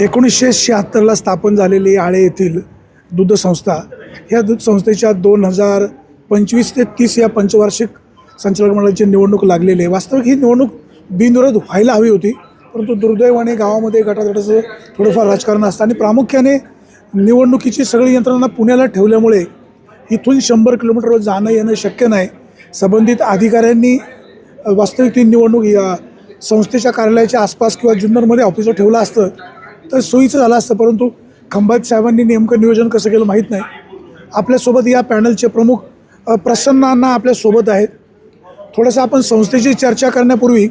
एकोणीसशे शहात्तरला स्थापन झालेली आळे येथील दूध संस्था ह्या दूध संस्थेच्या दोन हजार पंचवीस ते तीस या पंचवार्षिक संचालक मंडळाची निवडणूक लागलेली आहे. वास्तविक ही निवडणूक बिनविरोध व्हायला हवी होती परंतु दुर्दैवाने गावामध्ये गटागटाचं थोडंफार राजकारण असतं आणि प्रामुख्याने निवडणुकीची सगळी यंत्रणा पुण्याला ठेवल्यामुळे इथून शंभर किलोमीटरवर जाणं येणं शक्य नाही. संबंधित अधिकाऱ्यांनी वास्तविक ती निवडणूक या संस्थेच्या कार्यालयाच्या आसपास किंवा जुन्नरमध्ये ऑफिसवर ठेवलं असतं. तर सोयीचं झालं असतं परंतु खंबात साहेबांनी नेमकं नियोजन कसं केलं माहीत नाही. आपल्यासोबत या पॅनलचे प्रमुख प्रसन्नांना आपल्यासोबत आहेत. थोडंसं आपण संस्थेची चर्चा करण्यापूर्वी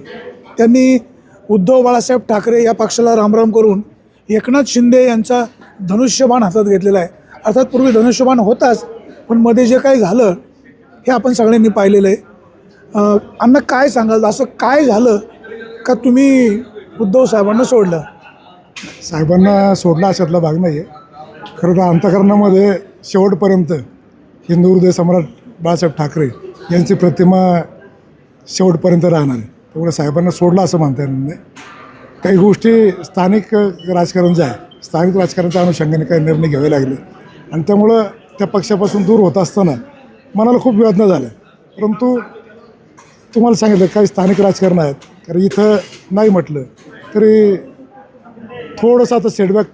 त्यांनी उद्धव बाळासाहेब ठाकरे या पक्षाला रामराम करून एकनाथ शिंदे यांचा धनुष्यबाण हातात घेतलेला आहे. अर्थात पूर्वी धनुष्यबाण होताच पण मध्ये जे काही झालं हे आपण सगळ्यांनी पाहिलेलं आहे. अन्न अण्णा काय सांगाल? असं काय झालं का तुम्ही उद्धव साहेबांना सोडलं? साहेबांना सोडला अशातला भाग नाही आहे खरं तर अंतकरणामध्ये शेवटपर्यंत हिंदू हृदय सम्राट बाळासाहेब ठाकरे यांची प्रतिमा शेवटपर्यंत राहणार आहे. त्यामुळे साहेबांना सोडला असं म्हणता येणार नाही. काही गोष्टी स्थानिक राजकारण जे आहे स्थानिक राजकारणाच्या अनुषंगाने काही निर्णय घ्यावे लागले. आणि त्यामुळं त्या पक्षापासून दूर होत असताना मनाला खूप वेदना झाल्या. परंतु तुम्हाला सांगितलं काही स्थानिक राजकारण आहेत. कारण इथं नाही म्हटलं तरी थोडंसं आता सेटबॅक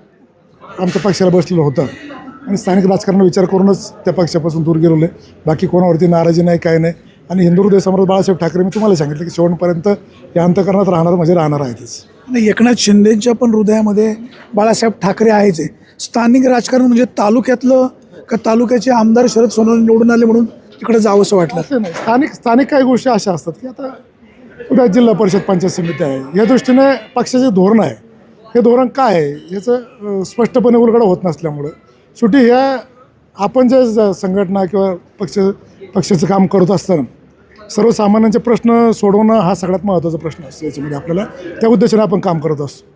आमच्या पक्षाला बसलेलं होतं. आणि स्थानिक राजकारण विचार करूनच त्या पक्षापासून दूर गेलेलो आहे. बाकी कोणावरती नाराजी नाही काय नाही. आणि हिंदू हृदय सम्राट बाळासाहेब ठाकरे मी तुम्हाला सांगितलं की शेवटपर्यंत या अंतकरणात राहणार म्हणजे राहणार आहेतच आणि एकनाथ शिंदेच्या पण हृदयामध्ये बाळासाहेब ठाकरे आहेच आहे. स्थानिक राजकारण म्हणजे तालुक्यातलं का तालुक्याचे आमदार शरद सोनवणे निवडून आले म्हणून तिकडे जावंसं वाटलं? असं नाही. स्थानिक स्थानिक काही गोष्टी अशा असतात की आता उद्या जिल्हा परिषद पंचायत समिती आहे. या दृष्टीने पक्षाचे धोरण आहे. हे धोरण काय आहे याचं स्पष्टपणे उलगडा होत नसल्यामुळं. शेवटी ह्या आपण ज्या ज- संघटना किंवा पक्ष पक्षाचं काम करत असताना सर्वसामान्यांचे प्रश्न सोडवणं हा सगळ्यात महत्त्वाचा प्रश्न असतो याच्यामध्ये आपल्याला. त्या उद्देशाने आपण काम करत असतो.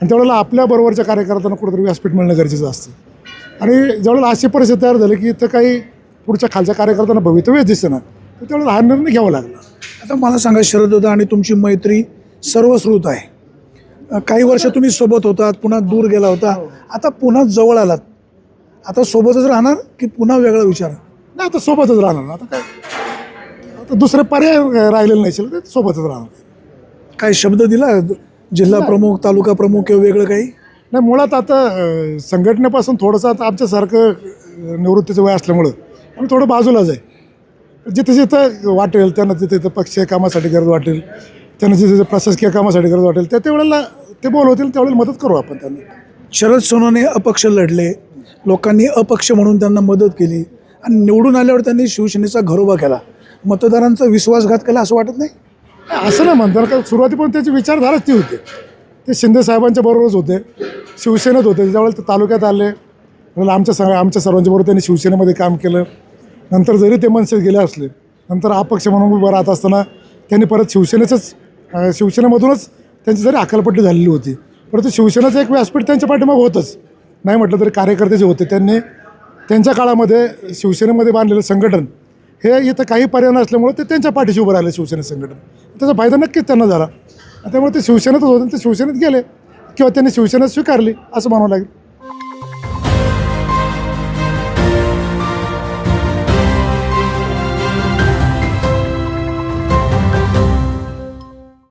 आणि त्यावेळेला आपल्याबरोबरच्या कार्यकर्त्यांना कुठेतरी व्यासपीठ मिळणं गरजेचं असतं. आणि ज्यावेळेला अशी परिस्थिती तयार झाली की इथं काही पुढच्या खालच्या कार्यकर्त्यांना भवितव्य दिसतं ना तर त्यावेळेला हा निर्णय घ्यावा लागला. आता मला सांगा शरद दादा आणि तुमची मैत्री सर्वश्रुत आहे. काही वर्ष तुम्ही सोबत होतात पुन्हा दूर गेला होता. आता पुन्हा जवळ आलात. आता सोबतच राहणार की पुन्हा वेगळा विचार? नाही आता सोबतच राहणार आता काय? आता दुसरे पर्याय राहिलेले नाही शिल्लक, ते सोबतच राहणार. काय शब्द दिला? जिल्हा प्रमुख तालुका प्रमुख किंवा वेगळं काही? नाही मुळात आता अं, संघटनेपासून थोडंसं आता आमच्यासारखं अं, निवृत्तीचं वय असल्यामुळं आम्ही थोडं बाजूलाच आहे. जिथे जिथं वाटेल त्यांना तिथे तिथं पक्षीय कामासाठी गरज वाटेल त्यांना जिथे जिथे प्रशासकीय कामासाठी गरज वाटेल त्या त्यावेळेला ते बोलवतील त्यावेळेला मदत करू आपण त्यांना. शरद सोनवणे अपक्ष लढले. लोकांनी अपक्ष म्हणून त्यांना मदत केली. आणि निवडून आल्यावर त्यांनी शिवसेनेचा घरोबा केला. मतदारांचा विश्वासघात केला असं वाटत नाही? असं नाही म्हणतात कारण सुरुवातीपासून त्याची विचारधाराच ती होती. ते शिंदे साहेबांच्या बरोबरच होते. शिवसेनेत होते. ज्यावेळेला ते तालुक्यात आले आमच्या सगळ्या आमच्या सर्वांच्या बरोबर त्यांनी शिवसेनेमध्ये काम केलं. नंतर जरी ते मनसेत गेले असले नंतर अपक्ष म्हणून उभं राहत असताना त्यांनी परत शिवसेनेचंच शिवसेनेमधूनच त्यांची जरी अकलपट्टी झालेली होती परंतु शिवसेनेचं एक व्यासपीठ त्यांच्या पाठीमाग होतंच. नाही म्हटलं तरी कार्यकर्ते जे होते. त्यांनी त्यांच्या काळामध्ये शिवसेनेमध्ये बांधलेलं संघटन हे इथं काही पर्याय नसल्यामुळे ते त्यांच्या पाठीशी उभं राहिले शिवसेना संघटन. त्याचा फायदा नक्कीच त्यांना झाला. त्यामुळे ते शिवसेनेतच होते ते शिवसेनेत गेले किंवा त्यांनी शिवसेना स्वीकारली असं म्हणावं लागेल.